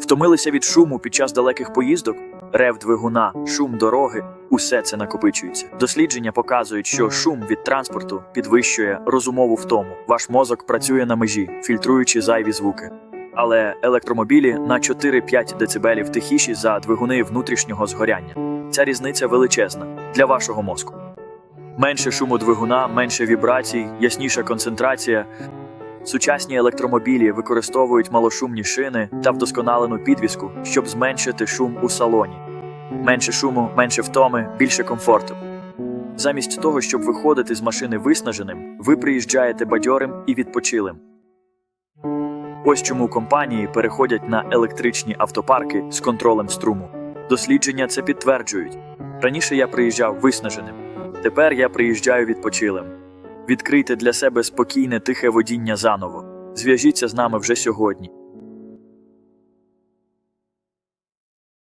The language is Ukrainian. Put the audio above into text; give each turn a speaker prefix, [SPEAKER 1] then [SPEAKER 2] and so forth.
[SPEAKER 1] Втомилися від шуму під час далеких поїздок, рев двигуна, шум дороги усе це накопичується. Дослідження показують, що шум від транспорту підвищує розумову втому. Ваш мозок працює на межі, фільтруючи зайві звуки. Але електромобілі на 4-5 дБ тихіші за двигуни внутрішнього згоряння. Ця різниця величезна для вашого мозку. Менше шуму двигуна, менше вібрацій, ясніша концентрація. Сучасні електромобілі використовують малошумні шини та вдосконалену підвіску, щоб зменшити шум у салоні. Менше шуму, менше втоми, більше комфорту. Замість того, щоб виходити з машини виснаженим, ви приїжджаєте бадьорим і відпочилим. Ось чому компанії переходять на електричні автопарки з контролем струму. Дослідження це підтверджують. Раніше я приїжджав виснаженим, тепер я приїжджаю відпочилим. Відкрийте для себе спокійне тихе водіння заново. Зв'яжіться з нами вже сьогодні.